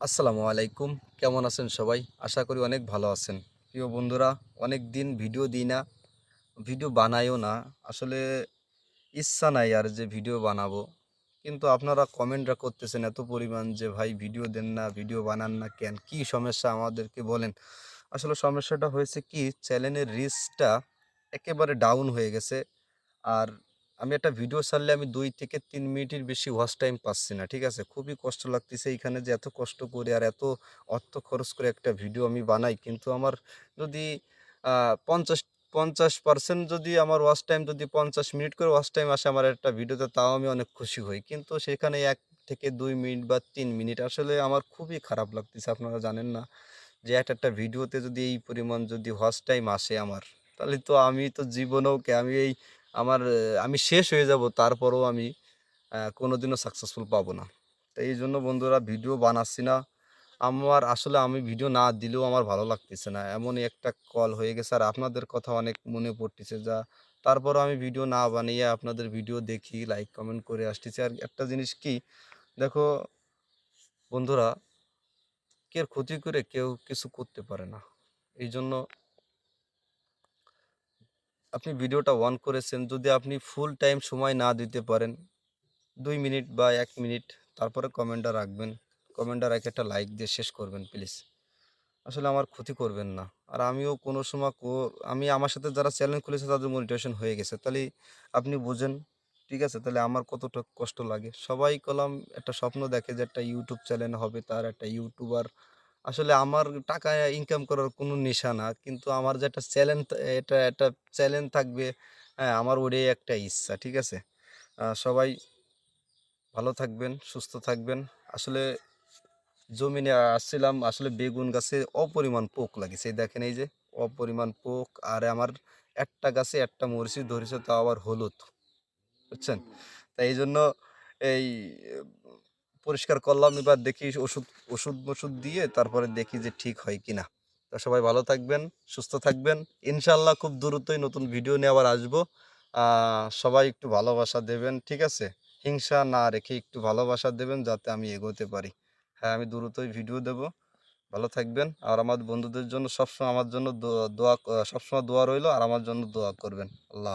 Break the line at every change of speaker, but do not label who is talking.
আসসালামু আলাইকুম। কেমন আছেন সবাই? আশা করি অনেক ভালো আছেন। প্রিয় বন্ধুরা, অনেক দিন ভিডিও দিই না, ভিডিও বানাইও না। আসলে ইচ্ছা নাই আর যে ভিডিও বানাবো। কিন্তু আপনারা কমেন্টরা করতেছেন এত পরিমাণ যে, ভাই, ভিডিও দেন না, ভিডিও বানান না কেন? কি সমস্যা আমাদেরকে বলেন? আসলে সমস্যাটা হয়েছে কি চ্যানেলের রিচটা একেবারে ডাউন হয়ে গেছে। আর আমি একটা ভিডিও ছাড়লে আমি দুই থেকে তিন মিনিটের বেশি ওয়াচ টাইম পাচ্ছি না, ঠিক আছে? খুবই কষ্ট লাগতেছে এইখানে যে এত কষ্ট করে আর এত অর্থ খরচ করে একটা ভিডিও আমি বানাই, কিন্তু আমার যদি পঞ্চাশ পঞ্চাশ পার্সেন্ট যদি আমার ওয়াচ টাইম যদি পঞ্চাশ মিনিট করে ওয়াচ টাইম আসে আমার একটা ভিডিওতে তাও আমি অনেক খুশি হই। কিন্তু সেখানে এক থেকে দুই মিনিট বা তিন মিনিট আসলে আমার খুবই খারাপ লাগতেছে, আপনারা জানেন না যে একটা একটা ভিডিওতে যদি এই পরিমাণ যদি ওয়াচ টাইম আসে আমার, তাহলে তো আমি তো জীবনেও কে, আমি এই আমার আমি শেষ হয়ে যাব, তারপরেও আমি কোনোদিনও সাকসেসফুল পাবো না। তো এই জন্য বন্ধুরা ভিডিও বানাচ্ছি না। আমার আসলে আমি ভিডিও না দিলেও আমার ভালো লাগতেছে না। এমনই একটা কল হয়ে গেছে আর আপনাদের কথা অনেক মনে পড়তেছে যা, তারপরও আমি ভিডিও না বানিয়ে আপনাদের ভিডিও দেখি লাইক কমেন্ট করে আসতেছি। আর একটা জিনিস কি, দেখো, বন্ধুরা, কেউ ক্ষতি করে কেউ কিছু করতে পারে না। এই জন্য আপনি ভিডিওটা অন করেছেন, যদি আপনি ফুল টাইম সময় না দিতে পারেন, দুই মিনিট বা এক মিনিট, তারপরে কমেন্টটা রাখবেন। কমেন্টটা রেখে একটা লাইক দিয়ে শেষ করবেন প্লিজ আসলে আমার ক্ষতি করবেন না। আর আমিও কোনো সময় আমি আমার সাথে যারা চ্যানেল খুলেছে, তাদের মোটিভেশন হয়ে গেছে। তাহলে আপনি বুঝেন, ঠিক আছে? তাহলে আমার কতটা কষ্ট লাগে? সবাই কলাম একটা স্বপ্ন দেখে যে একটা ইউটিউব চ্যানেল হবে, তার একটা ইউটিউবার আসলে আমার টাকা ইনকাম করার কোনো নেশা না কিন্তু আমার যে একটা চ্যালেঞ্জ এটা একটা চ্যালেঞ্জ থাকবে হ্যাঁ আমার ওটাই একটা ইচ্ছা, ঠিক আছে? সবাই ভালো থাকবেন, সুস্থ থাকবেন। আসলে জমিনে আসছিলাম, আসলে বেগুন গাছে অপরিমাণ পোক লাগিছে। দেখেন এই যে, অপরিমাণ পোক, আর আমার একটা গাছে একটা মরিচি ধরেছে, তাও আবার হলুদ, বুঝছেন? তাই এই জন্য এই পরিষ্কার করলাম, এবার দেখি ওষুধ ওষুধ ওষুধ দিয়ে তারপরে দেখি যে ঠিক হয় কিনা। তো সবাই ভালো থাকবেন, সুস্থ থাকবেন। ইনশাল্লাহ খুব দ্রুতই নতুন ভিডিও নিয়ে আবার আসব। সবাই একটু ভালোবাসা দেবেন, ঠিক আছে? হিংসা না রেখে একটু ভালোবাসা দেবেন যাতে আমি এগোতে পারি। হ্যাঁ আমি দ্রুতই ভিডিও দেব। ভালো থাকবেন। আর আমার বন্ধুদের জন্য সবসময় আমার জন্য দোয়া সবসময় দোয়া রইল, আর আমার জন্য দোয়া করবেন। আল্লাহ